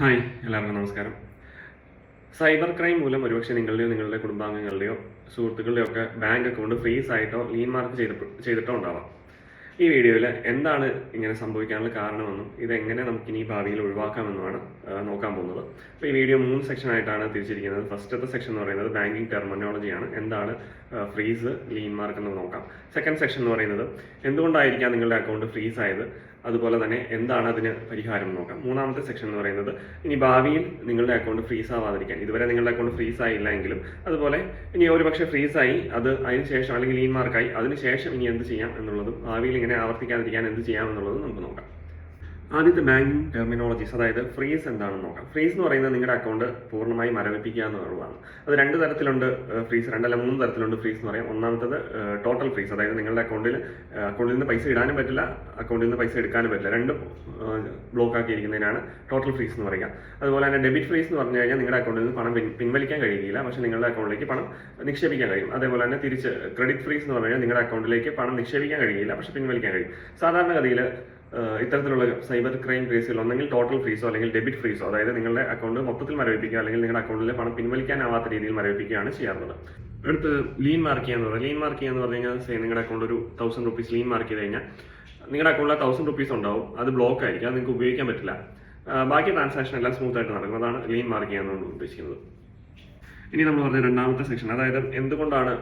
Hi എല്ലാവർക്കും നമസ്കാരം. Cyber crime മൂലം ഒരുപക്ഷെ നിങ്ങളുടെയോ നിങ്ങളുടെ കുടുംബാംഗങ്ങളുടെയോ സുഹൃത്തുക്കളുടെയോ ഒക്കെ ബാങ്ക് അക്കൗണ്ട് ഫ്രീസ് ആയിട്ടോ ലീൻ മാർക്ക് ചെയ്ത് ചെയ്തിട്ടോ ഉണ്ടാവാം. ഈ വീഡിയോയിൽ എന്താണ് ഇങ്ങനെ സംഭവിക്കാനുള്ള കാരണമെന്നും ഇതെങ്ങനെ നമുക്ക് ഇനി ഭാവിയിൽ ഒഴിവാക്കാമെന്നുമാണ് നോക്കാൻ പോകുന്നത്. അപ്പോൾ ഈ വീഡിയോ മൂന്ന് സെക്ഷൻ ആയിട്ടാണ് തിരിച്ചിരിക്കുന്നത്. ഫസ്റ്റത്തെ സെക്ഷൻ എന്ന് പറയുന്നത് ബാങ്കിങ് ടെർമിനോളജിയാണ് എന്താണ് ഫ്രീസ് ലീൻ മാർക്ക് എന്ന് നോക്കാം. സെക്കൻഡ് സെക്ഷൻ എന്ന് പറയുന്നത് എന്തുകൊണ്ടായിരിക്കാം നിങ്ങളുടെ അക്കൗണ്ട് ഫ്രീസ് ആയത്? അതുപോലെ തന്നെ എന്താണ് അതിന് പരിഹാരം നോക്കാം. മൂന്നാമത്തെ സെക്ഷൻ എന്ന് പറയുന്നത് ഇനി ഭാവിയിൽ നിങ്ങളുടെ അക്കൗണ്ട് ഫ്രീസ് ആവാതിരിക്കാൻ. ഇതുവരെ നിങ്ങളുടെ അക്കൗണ്ട് ഫ്രീസ് ആയില്ല എങ്കിലും അതുപോലെ ഇനി ഒരു പക്ഷേ ഫ്രീസ് ആയി അത് അതിന് ശേഷം അല്ലെങ്കിൽ ലീൻ മാർക്കായി അതിന് ശേഷം ഇനി എന്ത് ചെയ്യാം എന്നുള്ളതും ഭാവിയിൽ ഇങ്ങനെ ആവർത്തിക്കാതിരിക്കാൻ എന്ത് ചെയ്യാം എന്നുള്ളതും നമുക്ക് നോക്കാം. ആദ്യത്തെ ബാങ്കിങ് ടെർമിനോളജീസ് അതായത് ഫ്രീസ് എന്താണെന്ന് നോക്കാം. ഫ്രീസ് എന്ന് പറയുന്നത് നിങ്ങളുടെ അക്കൗണ്ട് പൂർണമായി മരവിപ്പിക്കുക എന്നുള്ളതാണ്. അത് രണ്ട് തരത്തിലുണ്ട് ഫ്രീസ് രണ്ടല്ല മൂന്ന് തരത്തിലുണ്ട് ഫ്രീസ് എന്ന് പറയാം. ഒന്നാമത്തത് ടോട്ടൽ ഫ്രീസ് അതായത് നിങ്ങളുടെ അക്കൗണ്ടിൽ അക്കൗണ്ടിൽ നിന്ന് പൈസ ഇടാനും പറ്റില്ല അക്കൗണ്ടിൽ നിന്ന് പൈസ എടുക്കാനും പറ്റില്ല. രണ്ട് ബ്ലോക്ക് ആക്കിയിരിക്കുന്നതിനാണ് ടോട്ടൽ ഫ്രീസ് എന്ന് പറയുക. അതുപോലെ തന്നെ ഡെബിറ്റ് ഫ്രീസ് എന്ന് പറഞ്ഞു കഴിഞ്ഞാൽ നിങ്ങളുടെ അക്കൗണ്ടിൽ നിന്ന് പണം പിൻവലിക്കാൻ കഴിയില്ല പക്ഷേ നിങ്ങളുടെ അക്കൗണ്ടിലേക്ക് പണം നിക്ഷേപിക്കാൻ കഴിയും. അതേപോലെ തന്നെ തിരിച്ച് ക്രെഡിറ്റ് ഫ്രീസ് എന്ന് പറഞ്ഞു കഴിഞ്ഞാൽ നിങ്ങളുടെ അക്കൗണ്ടിലേക്ക് പണം നിക്ഷേപിക്കാൻ കഴിയില്ല പക്ഷേ പിൻവലിക്കാൻ കഴിയും. സാധാരണഗതിയിൽ ഇത്തരത്തിലുള്ള സൈബർ ക്രൈം കേസുകൾ ഒന്നെങ്കിൽ ടോട്ടൽ ഫ്രീസോ അല്ലെങ്കിൽ ഡെബിറ്റ് ഫ്രീസോ അതായത് നിങ്ങളുടെ അക്കൗണ്ട് മൊത്തത്തിൽ മരവിപ്പിക്കുക അല്ലെങ്കിൽ നിങ്ങളുടെ അക്കൗണ്ടിലെ പണം പിൻവലിക്കാനാവാത്ത രീതിയിൽ മരവിപ്പിക്കുകയാണ് ചെയ്യാറുള്ളത്. അടുത്ത് ലീൻ മാർക്ക് ചെയ്യാന്ന് പറയുന്നത് ലീൻ മാർക്ക് ചെയ്യാന്ന് പറഞ്ഞു കഴിഞ്ഞാൽ നിങ്ങളുടെ അക്കൗണ്ട് ഒരു തൗസൻഡ് റുപ്പീസ് ലീൻ മാർക്ക് ചെയ്ത് കഴിഞ്ഞാൽ നിങ്ങളുടെ അക്കൗണ്ടിൽ തൗസൻഡ് റുപ്പീസ് ഉണ്ടാവും അത് ബ്ലോക്ക് ആയിരിക്കും അത് നിങ്ങൾക്ക് ഉപയോഗിക്കാൻ പറ്റില്ല. ബാക്കി ട്രാൻസാക്ഷൻ എല്ലാം സ്മൂത്ത് ആയിട്ട് നടക്കും. അതാണ് ലീൻ മാർക്ക് ചെയ്യുക ഉദ്ദേശിക്കുന്നത്. ഇനി നമ്മൾ പറഞ്ഞ രണ്ടാമത്തെ സെക്ഷൻ അതായത് എന്തുകൊണ്ടാണ്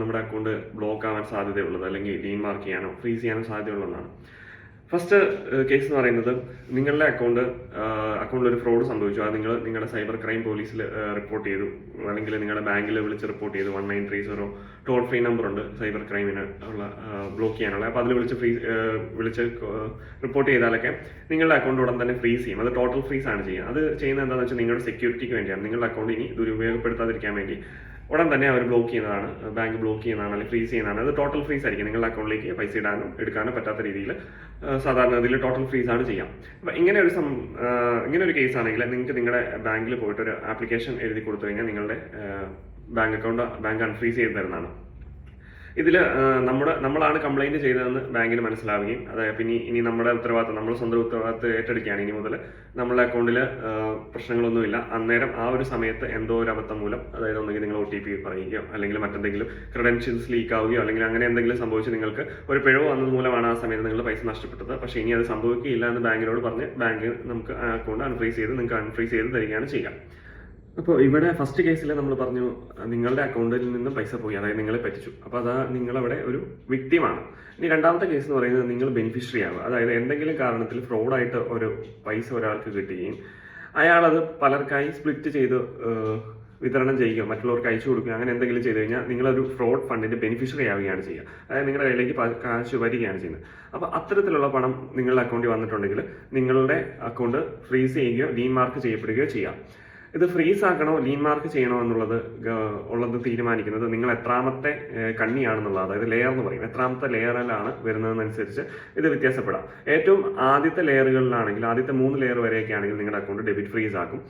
നമ്മുടെ അക്കൗണ്ട് ബ്ലോക്ക് ആവാൻ സാധ്യതയുള്ളത് അല്ലെങ്കിൽ ലീൻ മാർക്ക് ചെയ്യാനോ ഫ്രീസ് ചെയ്യാനോ സാധ്യതയുള്ളതാണ് ഫസ്റ്റ് കേസ് എന്ന് പറയുന്നത് നിങ്ങളുടെ അക്കൗണ്ട് അക്കൗണ്ടിൽ ഒരു ഫ്രോഡ് സംഭവിച്ചു. അത് നിങ്ങൾ നിങ്ങളുടെ സൈബർ ക്രൈം പോലീസിൽ റിപ്പോർട്ട് ചെയ്തു. അല്ലെങ്കിൽ നിങ്ങളുടെ ബാങ്കിൽ വിളിച്ച് റിപ്പോർട്ട് ചെയ്തു. One nine three zero toll free number ഉണ്ട് സൈബർ ക്രൈമിന് ഉള്ള ബ്ലോക്ക് ചെയ്യാനുള്ള. അപ്പോൾ അതിൽ വിളിച്ച് ഫ്രീ വിളിച്ച് റിപ്പോർട്ട് ചെയ്താലൊക്കെ നിങ്ങളുടെ അക്കൗണ്ട് ഉടൻ തന്നെ ഫ്രീസ് ചെയ്യും. അത് ടോട്ടൽ ഫ്രീസ് ആണ് ചെയ്യുക. അത് ചെയ്യുന്നത് എന്താണെന്ന് വെച്ചാൽ നിങ്ങളുടെ സെക്യൂരിറ്റിക്ക് വേണ്ടിയാണ്. നിങ്ങളുടെ അക്കൗണ്ട് ഇനി ദുരുപയോഗപ്പെടുത്താതിരിക്കാൻ വേണ്ടി ഉടൻ തന്നെ അവർ ബ്ലോക്ക് ചെയ്യുന്നതാണ്. ബാങ്ക് ബ്ലോക്ക് ചെയ്യുന്നതാണ് അല്ലെങ്കിൽ ഫ്രീസ് ചെയ്യുന്നതാണ്. അത് ടോട്ടൽ ഫ്രീസ് ആയിരിക്കും. നിങ്ങളുടെ അക്കൗണ്ടിലേക്ക് പൈസ ഇടാനും എടുക്കാനും പറ്റാത്ത രീതിയിൽ സാധാരണ ഇതിൽ ടോട്ടൽ ഫ്രീസ് ആണ് ചെയ്യാം. അപ്പൊ ഇങ്ങനെ ഒരു സം ഇങ്ങനെ ഒരു കേസ് ആണെങ്കിൽ നിങ്ങൾക്ക് നിങ്ങളുടെ ബാങ്കിൽ പോയിട്ട് ഒരു ആപ്ലിക്കേഷൻ എഴുതി കൊടുത്തു കഴിഞ്ഞാൽ നിങ്ങളുടെ ബാങ്ക് അക്കൗണ്ട് ബാങ്ക് അൺഫ്രീസ് ചെയ്ത് തരുന്നതാണ്. ഇതിൽ നമ്മുടെ നമ്മളാണ് കംപ്ലൈന്റ് ചെയ്തതെന്ന് ബാങ്കിന് മനസ്സിലാവുകയും അതായത് പിന്നെ ഇനി നമ്മുടെ ഉത്തരവാദിത്തം നമ്മൾ സ്വന്തം ഉത്തരവാദിത്തം ഏറ്റെടുക്കുകയാണ് ഇനി മുതൽ നമ്മളുടെ അക്കൗണ്ടിൽ പ്രശ്നങ്ങളൊന്നുമില്ല. അന്നേരം ആ ഒരു സമയത്ത് എന്തോ ഒരു അബദ്ധം മൂലം അതായത് ഒന്നെങ്കിൽ നിങ്ങൾ ഒ ടി പി പറയുകയോ അല്ലെങ്കിൽ മറ്റെന്തെങ്കിലും ക്രെഡൻഷ്യൽസ് ലീക്ക് ആവുകയോ അല്ലെങ്കിൽ അങ്ങനെ എന്തെങ്കിലും സംഭവിച്ച് നിങ്ങൾക്ക് ഒരു പിഴവ് വന്നത് മൂലമാണ് ആ സമയത്ത് നിങ്ങൾ പൈസ നഷ്ടപ്പെട്ടത്. പക്ഷേ ഇനി അത് സംഭവിക്കുകയില്ല എന്ന് ബാങ്കിനോട് പറഞ്ഞ് ബാങ്ക് നമുക്ക് അക്കൗണ്ട് അൺഫ്രീസ് ചെയ്ത് നിങ്ങൾക്ക് അൺഫ്രീസ് ചെയ്ത് തരികയാണ് ചെയ്യുക. അപ്പോൾ ഇവിടെ ഫസ്റ്റ് കേസിൽ നമ്മൾ പറഞ്ഞു നിങ്ങളുടെ അക്കൗണ്ടിൽ നിന്ന് പൈസ പോയി അതായത് നിങ്ങളെ പറ്റിച്ചു. അപ്പോൾ അതാ നിങ്ങളവിടെ ഒരു വിക്ടിമാണ് ഇനി രണ്ടാമത്തെ കേസ് എന്ന് പറയുന്നത് നിങ്ങൾ ബെനിഫിഷ്യറി ആവുക. അതായത് എന്തെങ്കിലും കാരണത്തിൽ ഫ്രോഡായിട്ട് ഒരു പൈസ ഒരാൾക്ക് കിട്ടുകയും അയാളത് പലർക്കായി സ്പ്ലിറ്റ് ചെയ്ത് വിതരണം ചെയ്യുകയോ മറ്റുള്ളവർക്ക് അയച്ചു കൊടുക്കുകയോ അങ്ങനെ എന്തെങ്കിലും ചെയ്തു കഴിഞ്ഞാൽ നിങ്ങളൊരു ഫ്രോഡ് ഫണ്ടിന്റെ ബെനിഫിഷ്യറി ആവുകയാണ് ചെയ്യുക. അതായത് നിങ്ങളുടെ കയ്യിലേക്ക് കാശ് വരികയാണ് ചെയ്യുന്നത്. അപ്പോൾ അത്തരത്തിലുള്ള പണം നിങ്ങളുടെ അക്കൗണ്ടിൽ വന്നിട്ടുണ്ടെങ്കിൽ നിങ്ങളുടെ അക്കൗണ്ട് ഫ്രീസ് ചെയ്യുകയോ ഡീമാർക്ക് ചെയ്യപ്പെടുകയോ ചെയ്യാം. ഇത് ഫ്രീസ് ആക്കണോ ലീൻ മാർക്ക് ചെയ്യണോ എന്നുള്ളത് ഉള്ളത് തീരുമാനിക്കുന്നത് നിങ്ങൾ എത്രാമത്തെ കണ്ണിയാണെന്നുള്ളത് അതായത് ലെയർ എന്ന് പറയും. എത്രാമത്തെ ലെയറിലാണ് വരുന്നതെന്നനുസരിച്ച് ഇത് വ്യത്യാസപ്പെടാം ഏറ്റവും ആദ്യത്തെ ലെയറുകളിലാണെങ്കിൽ ആദ്യത്തെ മൂന്ന് ലെയർ വരെയൊക്കെ ആണെങ്കിൽ നിങ്ങളുടെ അക്കൗണ്ട് ഡെബിറ്റ് ഫ്രീസ് ആക്കും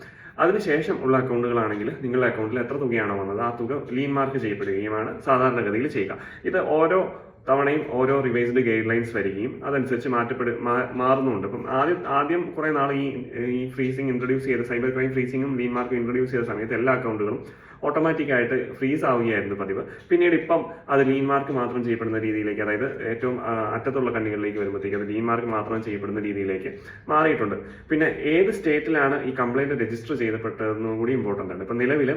അതിനുശേഷം ഉള്ള അക്കൗണ്ടുകളാണെങ്കിൽ നിങ്ങളുടെ അക്കൗണ്ടിൽ എത്ര തുകയാണോ വന്നത് ആ തുക ലീൻ മാർക്ക് ചെയ്യപ്പെടുകയുമാണ് സാധാരണഗതിയിൽ ചെയ്യുക. ഇത് ഓരോ തവണയും ഓരോ റിവൈസ്ഡ് ഗൈഡ് ലൈൻസ് വരികയും അതനുസരിച്ച് മാറ്റപ്പെടു മാറുന്നുണ്ട്. അപ്പം ആദ്യം ആദ്യം കുറെ നാൾ ഈ ഈ ഫ്രീസിംഗ് ഇൻട്രൊഡ്യൂസ് ചെയ്ത സൈബർ ക്രൈം ഫ്രീസിംഗും ലീൻ മാർക്കും ഇൻട്രൊഡ്യൂസ് ചെയ്ത സമയത്ത് എല്ലാ അക്കൗണ്ടുകളും ഓട്ടോമാറ്റിക് ആയിട്ട് ഫ്രീസ് ആവുകയായിരുന്നു പതിവ്. പിന്നീട് ഇപ്പം അത് ലീൻ മാർക്ക് മാത്രം ചെയ്യപ്പെടുന്ന രീതിയിലേക്ക് അതായത് ഏറ്റവും അറ്റത്തുള്ള കണ്ണികളിലേക്ക് വരുമ്പോഴത്തേക്ക് അത് ലീൻ മാർക്ക് മാത്രം ചെയ്യപ്പെടുന്ന രീതിയിലേക്ക് മാറിയിട്ടുണ്ട്. പിന്നെ ഏത് സ്റ്റേറ്റിലാണ് ഈ കംപ്ലൈന്റ് രജിസ്റ്റർ ചെയ്യപ്പെട്ടതെന്നും കൂടി ഇമ്പോർട്ടന്റ് ആണ്. ഇപ്പം നിലവിൽ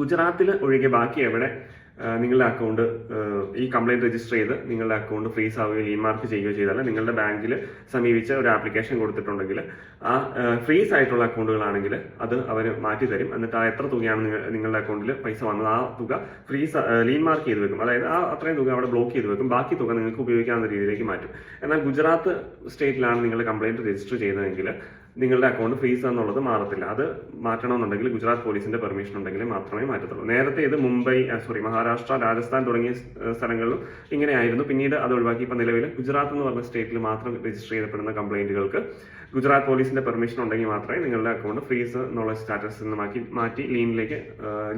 ഗുജറാത്തിൽ ഒഴികെ ബാക്കി എവിടെ നിങ്ങളുടെ അക്കൗണ്ട് ഈ കംപ്ലയിന്റ് രജിസ്റ്റർ ചെയ്ത് നിങ്ങളുടെ അക്കൗണ്ട് ഫ്രീസ് ആവുകയോ ലീൻ മാർക്ക് ചെയ്യുകയോ ചെയ്താൽ നിങ്ങളുടെ ബാങ്കിൽ സമീപിച്ച ഒരു ആപ്ലിക്കേഷൻ കൊടുത്തിട്ടുണ്ടെങ്കിൽ ആ ഫ്രീസ് ആയിട്ടുള്ള അക്കൗണ്ടുകളാണെങ്കിൽ അത് അവർ മാറ്റി തരും. എന്നിട്ട് ആ എത്ര തുകയാണ് നിങ്ങളുടെ അക്കൗണ്ടിൽ പൈസ വന്നത്? ആ തുക ഫ്രീസ് ലീൻ മാർക്ക് ചെയ്ത് വെക്കും. അതായത് ആ അത്രയും തുക അവിടെ ബ്ലോക്ക് ചെയ്ത് വെക്കും. ബാക്കി തുക നിങ്ങൾക്ക് ഉപയോഗിക്കാവുന്ന രീതിയിലേക്ക് മാറ്റും. എന്നാൽ ഗുജറാത്ത് സ്റ്റേറ്റിലാണ് നിങ്ങൾ കംപ്ലയിന്റ് രജിസ്റ്റർ ചെയ്തതെങ്കിൽ നിങ്ങളുടെ അക്കൗണ്ട് ഫ്രീസ് എന്നുള്ളത് മാറത്തില്ല. അത് മാറ്റണമെന്നുണ്ടെങ്കിൽ ഗുജറാത്ത് പോലീസിന്റെ പെർമിഷൻ ഉണ്ടെങ്കിൽ മാത്രമേ മാറ്റത്തുള്ളൂ. നേരത്തെ ഇത് മുംബൈ സോറി മഹാരാഷ്ട്ര രാജസ്ഥാൻ തുടങ്ങിയ സ്ഥലങ്ങളിലും ഇങ്ങനെയായിരുന്നു. പിന്നീട് അത് ഒഴിവാക്കി ഇപ്പം നിലവിൽ ഗുജറാത്ത് എന്ന് പറഞ്ഞ സ്റ്റേറ്റിൽ മാത്രം രജിസ്റ്റർ ചെയ്യപ്പെടുന്ന കംപ്ലൈന്റുകൾക്ക് ഗുജറാത്ത് പോലീസിന്റെ പെർമിഷൻ ഉണ്ടെങ്കിൽ മാത്രമേ നിങ്ങളുടെ അക്കൗണ്ട് ഫ്രീസ് എന്നുള്ള സ്റ്റാറ്റസ് നിന്ന് മാറ്റി മാറ്റി ലീനിലേക്ക്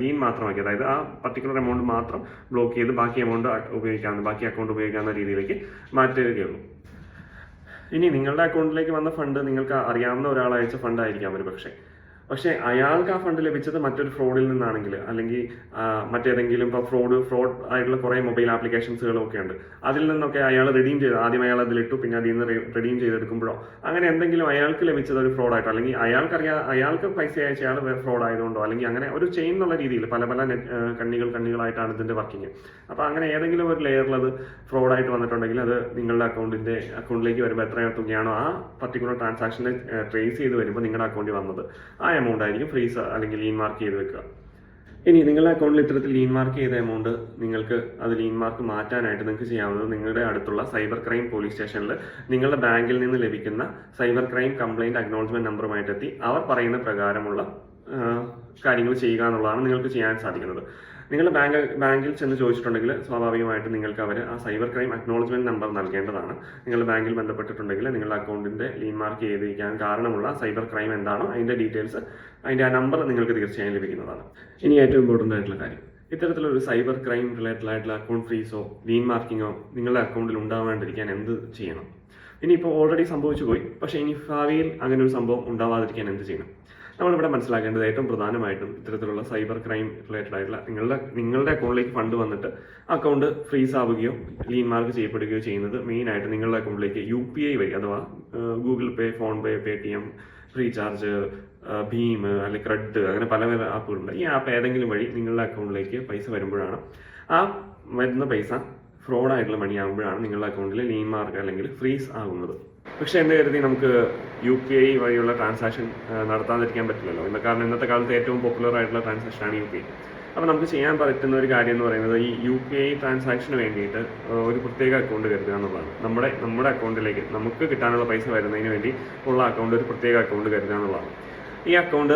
ലീൻ മാത്രമാക്കി അതായത് ആ പർട്ടിക്കുലർ എമൗണ്ട് മാത്രം ബ്ലോക്ക് ചെയ്ത് ബാക്കി എമൗണ്ട് ഉപയോഗിക്കാവുന്ന ബാക്കി അക്കൗണ്ട് ഉപയോഗിക്കാവുന്ന രീതിയിലേക്ക് മാറ്റുകയുള്ളൂ ഇനി നിങ്ങളുടെ അക്കൗണ്ടിലേക്ക് വന്ന ഫണ്ട് നിങ്ങൾക്ക് അറിയാവുന്ന ഒരാൾ അയച്ച ഫണ്ട് ആയിരിക്കാം ഒരു പക്ഷേ പക്ഷേ അയാൾക്ക് ആ ഫണ്ട് ലഭിച്ചത് മറ്റൊരു ഫ്രോഡിൽ നിന്നാണെങ്കിൽ അല്ലെങ്കിൽ മറ്റേതെങ്കിലും ഇപ്പോൾ ഫ്രോഡ് ഫ്രോഡ് ആയിട്ടുള്ള കുറേ മൊബൈൽ ആപ്ലിക്കേഷൻസുകളും ഒക്കെ ഉണ്ട്. അതിൽ നിന്നൊക്കെ അയാൾ റിഡീം ചെയ്ത് ആദ്യം അയാൾ അതിലിട്ടു പിന്നെ അതിൽ നിന്ന് റിഡീം ചെയ്തെടുക്കുമ്പോഴോ അങ്ങനെ എന്തെങ്കിലും അയാൾക്ക് ലഭിച്ചത് ഒരു ഫ്രോഡായിട്ടോ അല്ലെങ്കിൽ അയാൾക്കറിയാം അയാൾക്ക് പൈസ അയച്ച അയാൾ ഫ്രോഡ് ആയതുകൊണ്ടോ അല്ലെങ്കിൽ അങ്ങനെ ഒരു ചെയിൻ എന്നുള്ള രീതിയിൽ പല പല കണ്ണികൾ കണ്ണികളായിട്ടാണ് ഇതിന്റെ വർക്കിങ്. അപ്പോൾ അങ്ങനെ ഏതെങ്കിലും ഒരു ലെയറിൽ അത് ഫ്രോഡായിട്ട് വന്നിട്ടുണ്ടെങ്കിൽ അത് നിങ്ങളുടെ അക്കൗണ്ടിന്റെ അക്കൗണ്ടിലേക്ക് വരുമ്പോൾ എത്ര തുകയാണോ ആ പർട്ടിക്കുലർ ട്രാൻസാക്ഷനെ ട്രേസ് ചെയ്ത് വരുമ്പോൾ നിങ്ങളുടെ അക്കൗണ്ടിൽ വന്നത്. ആ എമൗണ്ട് ആയിരിക്കും ഫ്രീസ് അല്ലെങ്കിൽ ലീൻ മാർക്ക് ചെയ്ത് വെക്കുക. ഇനി നിങ്ങളുടെ അക്കൗണ്ടിൽ ഇത്തരത്തിൽ ലീൻ മാർക്ക് ചെയ്ത എമൗണ്ട് നിങ്ങൾക്ക് അത് ലീൻ മാർക്ക് മാറ്റാനായിട്ട് നിങ്ങൾക്ക് ചെയ്യാവുന്നത് നിങ്ങളുടെ അടുത്തുള്ള സൈബർ ക്രൈം പോലീസ് സ്റ്റേഷനിൽ നിങ്ങളുടെ ബാങ്കിൽ നിന്ന് ലഭിക്കുന്ന സൈബർ ക്രൈം അക്നോളജ്മെന്റ് നമ്പറുമായിട്ട് എത്തി അവർ പറയുന്ന പ്രകാരമുള്ള കാര്യങ്ങൾ ചെയ്യുക എന്നുള്ളതാണ് നിങ്ങൾക്ക് ചെയ്യാൻ സാധിക്കുന്നത്. നിങ്ങൾ ബാങ്ക് ബാങ്കിൽ ചെന്ന് ചോദിച്ചിട്ടുണ്ടെങ്കിൽ സ്വാഭാവികമായിട്ടും നിങ്ങൾക്ക് അവർ ആ സൈബർ ക്രൈം അക്നോളജ്മെന്റ് നമ്പർ നൽകേണ്ടതാണ്. നിങ്ങൾ ബാങ്കിൽ ബന്ധപ്പെട്ടിട്ടുണ്ടെങ്കിൽ നിങ്ങളുടെ അക്കൗണ്ടിന്റെ ലീൻ മാർക്ക് ചെയ്തിരിക്കാൻ കാരണമുള്ള സൈബർ ക്രൈം എന്താണോ അതിന്റെ ഡീറ്റെയിൽസ് അതിന്റെ ആ നമ്പർ നിങ്ങൾക്ക് തീർച്ചയായും ലഭിക്കുന്നതാണ്. ഇനി ഏറ്റവും ഇമ്പോർട്ടന്റ് ആയിട്ടുള്ള കാര്യം. ഇത്തരത്തിലൊരു സൈബർ ക്രൈം റിലേറ്റഡ് ആയിട്ടുള്ള അക്കൗണ്ട് ഫ്രീസോ ലീൻ മാർക്കിങ്ങോ നിങ്ങളുടെ അക്കൗണ്ടിൽ ഉണ്ടാവാണ്ടിരിക്കാൻ എന്ത് ചെയ്യണം? ഇനിയിപ്പോൾ ഓൾറെഡി സംഭവിച്ചു പോയി. പക്ഷേ ഇനി ഭാവിയിൽ അങ്ങനെ ഒരു സംഭവം ഉണ്ടാവാതിരിക്കാൻ എന്ത് ചെയ്യണം? നമ്മളിവിടെ മനസ്സിലാക്കേണ്ടത് ഏറ്റവും പ്രധാനമായിട്ടും ഇത്തരത്തിലുള്ള സൈബർ ക്രൈം റിലേറ്റഡ് ആയിട്ടുള്ള നിങ്ങളുടെ നിങ്ങളുടെ അക്കൗണ്ടിലേക്ക് ഫണ്ട് വന്നിട്ട് അക്കൗണ്ട് ഫ്രീസ് ആവുകയോ ലീൻ മാർക്ക് ചെയ്യപ്പെടുകയോ ചെയ്യുന്നത് മെയിൻ ആയിട്ട് നിങ്ങളുടെ അക്കൗണ്ടിലേക്ക് യു പി ഐ വഴി അഥവാ Google pay phone pay Paytm recharge Bhim അല്ലെങ്കിൽ ക്രെഡ് അങ്ങനെ പല പല ആപ്പുകളുണ്ട്. ഈ ആപ്പ് ഏതെങ്കിലും വഴി നിങ്ങളുടെ അക്കൗണ്ടിലേക്ക് പൈസ വരുമ്പോഴാണ്. ആ വരുന്ന പൈസ ഫ്രോഡ് ആയിട്ടുള്ള മണി ആകുമ്പോഴാണ് നിങ്ങളുടെ അക്കൗണ്ടിൽ ലീൻ മാർക്ക് അല്ലെങ്കിൽ ഫ്രീസ് ആകുന്നത് പക്ഷേ എന്ന് കരുതി നമുക്ക് യു പി ഐ വഴിയുള്ള ട്രാൻസാക്ഷൻ നടത്താതിരിക്കാൻ പറ്റില്ലല്ലോ. ഇന്ന് കാരണം ഇന്നത്തെ കാലത്ത് ഏറ്റവും പോപ്പുലർ ആയിട്ടുള്ള ട്രാൻസാക്ഷനാണ് യു പി ഐ അപ്പോൾ നമുക്ക് ചെയ്യാൻ പറ്റുന്ന ഒരു കാര്യം എന്ന് പറയുന്നത് ഈ യു പി ഐ ട്രാൻസാക്ഷന് വേണ്ടിയിട്ട് ഒരു പ്രത്യേക അക്കൗണ്ട് കരുതുക എന്നുള്ളതാണ്. നമ്മുടെ നമ്മുടെ അക്കൗണ്ടിലേക്ക് നമുക്ക് കിട്ടാനുള്ള പൈസ വരുന്നതിന് വേണ്ടി ഉള്ള അക്കൗണ്ട് ഒരു പ്രത്യേക അക്കൗണ്ട് കരുതുക എന്നുള്ളതാണ്. ഈ അക്കൗണ്ട്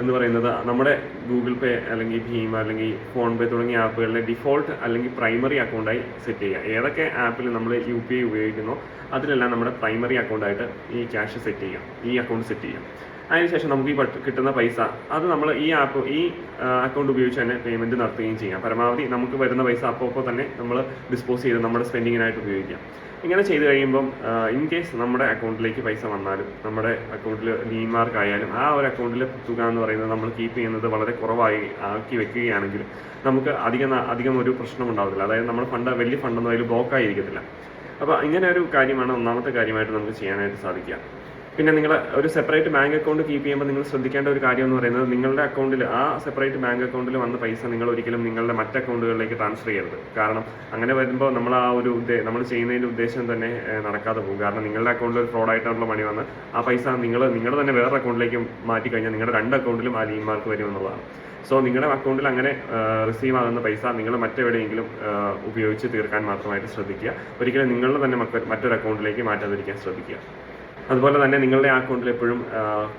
എന്ന് പറയുന്നത് നമ്മുടെ ഗൂഗിൾ പേ അല്ലെങ്കിൽ ഭീം അല്ലെങ്കിൽ ഫോൺ പേ തുടങ്ങിയ ആപ്പുകളിലെ ഡിഫോൾട്ട് അല്ലെങ്കിൽ പ്രൈമറി അക്കൗണ്ടായി സെറ്റ് ചെയ്യുക. ഏതൊക്കെ ആപ്പിൽ നമ്മൾ യു പി ഐ ഉപയോഗിക്കുന്നോ അതിലെല്ലാം നമ്മുടെ പ്രൈമറി അക്കൗണ്ടായിട്ട് ഈ ക്യാഷ് സെറ്റ് ചെയ്യുക. ഈ അക്കൗണ്ട് സെറ്റ് ചെയ്യാം അതിനുശേഷം നമുക്ക് ഈ കിട്ടുന്ന പൈസ അത് നമ്മൾ ഈ ആപ്പ് ഈ അക്കൗണ്ട് ഉപയോഗിച്ച് തന്നെ പേയ്മെന്റ് നടത്തുകയും ചെയ്യാം. പരമാവധി നമുക്ക് വരുന്ന പൈസ അപ്പോൾ അപ്പോൾ തന്നെ നമ്മൾ ഡിസ്പോസ് ചെയ്ത് നമ്മുടെ സ്പെൻഡിങ്ങിനായിട്ട് ഉപയോഗിക്കാം. ഇങ്ങനെ ചെയ്ത് കഴിയുമ്പം ഇൻ കേസ് നമ്മുടെ അക്കൗണ്ടിലേക്ക് പൈസ വന്നാലും നമ്മുടെ അക്കൗണ്ടിൽ ലീൻ മാർക്ക് ആയാലും ആ ഒരു അക്കൗണ്ടിലെ തുക എന്ന് പറയുന്നത് നമ്മൾ കീപ്പ് ചെയ്യുന്നത് വളരെ കുറവായി ആക്കി വെക്കുകയാണെങ്കിൽ നമുക്ക് അധികം അധികം ഒരു പ്രശ്നം ഉണ്ടാവത്തില്ല. അതായത് നമ്മുടെ ഫണ്ട് വലിയ ഫണ്ടൊന്നും അതിൽ ബ്ലോക്ക് ആയിരിക്കത്തില്ല. അപ്പോൾ ഇങ്ങനെ ഒരു കാര്യമാണ് ഒന്നാമത്തെ കാര്യമായിട്ട് നമുക്ക് ചെയ്യാനായിട്ട് സാധിക്കുക. പിന്നെ നിങ്ങൾ ഒരു സെപ്പറേറ്റ് ബാങ്ക് അക്കൗണ്ട് കീപ്പ് ചെയ്യുമ്പോൾ നിങ്ങൾ ശ്രദ്ധിക്കേണ്ട ഒരു കാര്യം എന്ന് പറയുന്നത് നിങ്ങളുടെ അക്കൗണ്ടിൽ ആ സെപ്പറേറ്റ് ബാങ്ക് അക്കൗണ്ടിൽ വന്ന പൈസ നിങ്ങൾ ഒരിക്കലും നിങ്ങളുടെ മറ്റ് അക്കൗണ്ടുകളിലേക്ക് ട്രാൻസ്ഫർ ചെയ്യരുത്. കാരണം അങ്ങനെ വരുമ്പോൾ നമ്മൾ ആ ഒരു നമ്മൾ ചെയ്യുന്നതിന്റെ ഉദ്ദേശം തന്നെ നടക്കാതെ പോകും. കാരണം നിങ്ങളുടെ അക്കൗണ്ടിൽ ഒരു ഫ്രോഡ് ആയിട്ടുള്ള മണി വന്ന് ആ പൈസ നിങ്ങൾ നിങ്ങളുടെ തന്നെ വേറെ അക്കൗണ്ടിലേക്ക് മാറ്റി കഴിഞ്ഞാൽ നിങ്ങളുടെ രണ്ട് അക്കൗണ്ടിലും ആ ലീമാർക്ക് മാർക്ക് വരുമെന്നുള്ളതാണ് സോ നിങ്ങളുടെ അക്കൗണ്ടിൽ അങ്ങനെ റിസീവ് ആകുന്ന പൈസ നിങ്ങൾ മറ്റെവിടെയെങ്കിലും ഉപയോഗിച്ച് തീർക്കാൻ മാത്രമായിട്ട് ശ്രദ്ധിക്കുക. ഒരിക്കലും നിങ്ങളുടെ തന്നെ മറ്റൊരു അക്കൗണ്ടിലേക്ക് മാറ്റാതിരിക്കാൻ ശ്രദ്ധിക്കുക. അതുപോലെ തന്നെ നിങ്ങളുടെ അക്കൗണ്ടിൽ എപ്പോഴും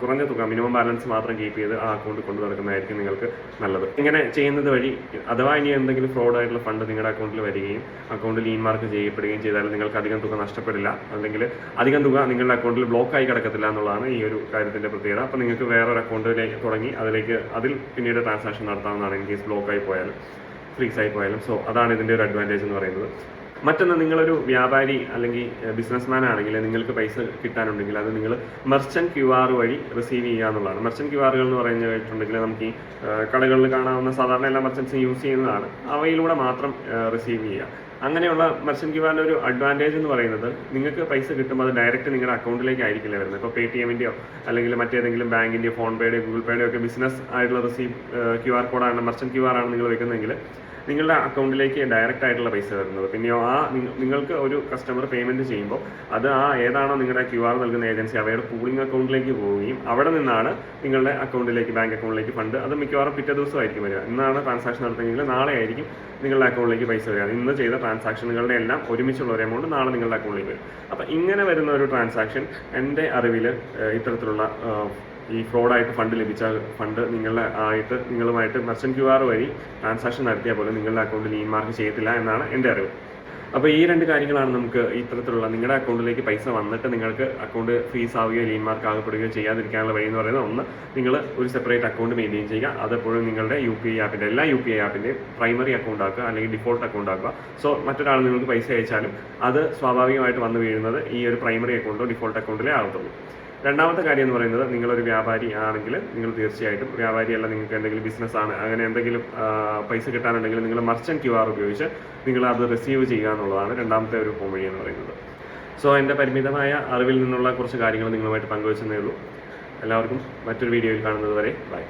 കുറഞ്ഞ തുക മിനിമം ബാലൻസ് മാത്രം കീപ്പ് ചെയ്ത് ആ അക്കൗണ്ട് കൊണ്ടു നടക്കുന്നതായിരിക്കും നിങ്ങൾക്ക് നല്ലത്. ഇങ്ങനെ ചെയ്യുന്നത് വഴി അഥവാ ഇനി എന്തെങ്കിലും ഫ്രോഡ് ആയിട്ടുള്ള ഫണ്ട് നിങ്ങളുടെ അക്കൗണ്ടിൽ വരികയും അക്കൗണ്ട് ലീൻ മാർക്ക് ചെയ്യപ്പെടുകയും ചെയ്താൽ നിങ്ങൾക്ക് അധികം തുക നഷ്ടപ്പെടില്ല. അല്ലെങ്കിൽ അധികം തുക നിങ്ങളുടെ അക്കൗണ്ടിൽ ബ്ലോക്ക് ആയി കിടക്കത്തില്ല എന്നുള്ളതാണ് ഈ ഒരു കാര്യത്തിന്റെ പ്രത്യേകത. അപ്പോൾ നിങ്ങൾക്ക് വേറൊരു അക്കൗണ്ടിലേക്ക് തുടങ്ങി അതിലേക്ക് അതിൽ പിന്നീട് ട്രാൻസാക്ഷൻ നടത്താവുന്നതാണ്. ഇൻ കേസ് ബ്ലോക്ക് ആയി പോയാലും ഫ്രീസ് ആയി പോയാലും. സോ അതാണ് ഇതിന്റെ ഒരു അഡ്വാന്റേജ് എന്ന് പറയുന്നത്. മറ്റൊന്ന് നിങ്ങളൊരു വ്യാപാരി അല്ലെങ്കിൽ ബിസിനസ്മാൻ ആണെങ്കിൽ നിങ്ങൾക്ക് പൈസ കിട്ടാനുണ്ടെങ്കിൽ അത് നിങ്ങൾ മെർച്ചന്റ് ക്യു ആർ വഴി റിസീവ് ചെയ്യുക എന്നുള്ളതാണ്. മെർച്ചന്റ് ക്യു ആറുകൾ എന്ന് പറഞ്ഞിട്ടുണ്ടെങ്കിൽ നമുക്ക് ഈ കടകളിൽ കാണാവുന്ന സാധാരണ എല്ലാ മെർച്ചൻസും യൂസ് ചെയ്യുന്നതാണ്. അവയിലൂടെ മാത്രം റിസീവ് ചെയ്യുക. അങ്ങനെയുള്ള മെർച്ചന്റ് ക്യു ആറിന്റെ ഒരു അഡ്വാന്റേജ് എന്ന് പറയുന്നത് നിങ്ങൾക്ക് പൈസ കിട്ടുമ്പോൾ അത് ഡയറക്റ്റ് നിങ്ങളുടെ അക്കൗണ്ടിലേക്ക് ആയിരിക്കില്ല വരുന്നത്. ഇപ്പോൾ പേ ടി എമ്മിന്റെയോ അല്ലെങ്കിൽ മറ്റേതെങ്കിലും ബാങ്കിന്റെയോ ഫോൺ പേയുടെയോ ഗൂഗിൾ പേയുടെയോ ഒക്കെ ബിസിനസ് ആയിട്ടുള്ള റിസീവ് ക്യു ആർ കോഡാണ് മെർച്ചന്റ് ക്യു ആർ ആണ് നിങ്ങൾ വെക്കുന്നതെങ്കിൽ നിങ്ങളുടെ അക്കൗണ്ടിലേക്ക് ഡയറക്റ്റ് ആയിട്ടുള്ള പൈസ വരുന്നത്. പിന്നെയോ ആ നിങ്ങൾക്ക് ഒരു കസ്റ്റമർ പേയ്മെന്റ് ചെയ്യുമ്പോൾ അത് ആ ഏതാണോ നിങ്ങളുടെ ക്യു ആർ നൽകുന്ന ഏജൻസി അവയുടെ പൂളിംഗ് അക്കൗണ്ടിലേക്ക് പോവുകയും അവിടെ നിന്നാണ് നിങ്ങളുടെ അക്കൗണ്ടിലേക്ക് ബാങ്ക് അക്കൗണ്ടിലേക്ക് ഫണ്ട് അത് മിക്കവാറും പിറ്റേ ദിവസമായിരിക്കും വരിക. ഇന്നാണ് ട്രാൻസാക്ഷൻ നടത്തുന്നതെങ്കിൽ നാളെ ആയിരിക്കും നിങ്ങളുടെ അക്കൗണ്ടിലേക്ക് പൈസ വരിക. ഇന്ന് ചെയ്ത ട്രാൻസാക്ഷനുകളുടെ എല്ലാം ഒരുമിച്ചുള്ള ഒരു എമൗണ്ട് നാളെ നിങ്ങളുടെ അക്കൗണ്ടിലേക്ക് വരും. അപ്പം ഇങ്ങനെ വരുന്ന ഒരു ട്രാൻസാക്ഷൻ എന്റെ അറിവിൽ ഇത്തരത്തിലുള്ള ഈ ഫ്രോഡായിട്ട് ഫണ്ട് ലഭിച്ച ഫണ്ട് നിങ്ങളുടെ ആയിട്ട് നിങ്ങളുമായിട്ട് മെർച്ചന്റ് ക്യു ആർ വഴി ട്രാൻസാക്ഷൻ നടത്തിയാൽ പോലും നിങ്ങളുടെ അക്കൗണ്ടിൽ ഈ മാർക്ക് ചെയ്യത്തില്ല എന്നാണ് എന്റെ അറിവ്. അപ്പോൾ ഈ രണ്ട് കാര്യങ്ങളാണ് നമുക്ക് ഇത്തരത്തിലുള്ള നിങ്ങളുടെ അക്കൗണ്ടിലേക്ക് പൈസ വന്നിട്ട് നിങ്ങൾക്ക് അക്കൗണ്ട് ഫ്രീസ് ആവുകയോ ലീൻ മാർക്ക് ആകപ്പെടുകയോ ചെയ്യാതിരിക്കാനുള്ള വഴി എന്ന് പറയുന്നത് ഒന്ന് നിങ്ങൾ ഒരു സെപ്പറേറ്റ് അക്കൗണ്ട് മെയിന്റെയിൻ ചെയ്യുക. അതെപ്പോഴും നിങ്ങളുടെ യു പി ഐ ആപ്പിന്റെ എല്ലാ യു പി ഐ ആപ്പിന്റെയും പ്രൈമറി അക്കൗണ്ട് ആക്കുക അല്ലെങ്കിൽ ഡിഫോൾട്ട് അക്കൗണ്ട് ആക്കുക. സോ മറ്റൊരാൾ നിങ്ങൾക്ക് പൈസ അയച്ചാലും അത് സ്വാഭാവികമായിട്ട് വന്നു വീഴുന്നത് ഈ ഒരു പ്രൈമറി അക്കൗണ്ടോ ഡിഫോൾട്ട് അക്കൗണ്ടിലേ ആകത്തുള്ളൂ. രണ്ടാമത്തെ കാര്യം എന്ന് പറയുന്നത് നിങ്ങളൊരു വ്യാപാരി ആണെങ്കിൽ നിങ്ങൾ തീർച്ചയായിട്ടും വ്യാപാരിയല്ല നിങ്ങൾക്ക് എന്തെങ്കിലും ബിസിനസ് ആണ്. അങ്ങനെ എന്തെങ്കിലും പൈസ കിട്ടാനുണ്ടെങ്കിൽ നിങ്ങൾ മർച്ചന്റ് ക്യു ആർ ഉപയോഗിച്ച് നിങ്ങൾ അത് റിസീവ് ചെയ്യുക എന്നുള്ളതാണ് രണ്ടാമത്തെ ഒരു പോംവഴി എന്ന് പറയുന്നത്. സോ എന്റെ പരിമിതമായ അറിവിൽ നിന്നുള്ള കുറച്ച് കാര്യങ്ങൾ നിങ്ങളുമായിട്ട് പങ്കുവച്ചതേ ഉള്ളൂ. എല്ലാവർക്കും മറ്റൊരു വീഡിയോയിൽ കാണുന്നത് വരെ ബൈ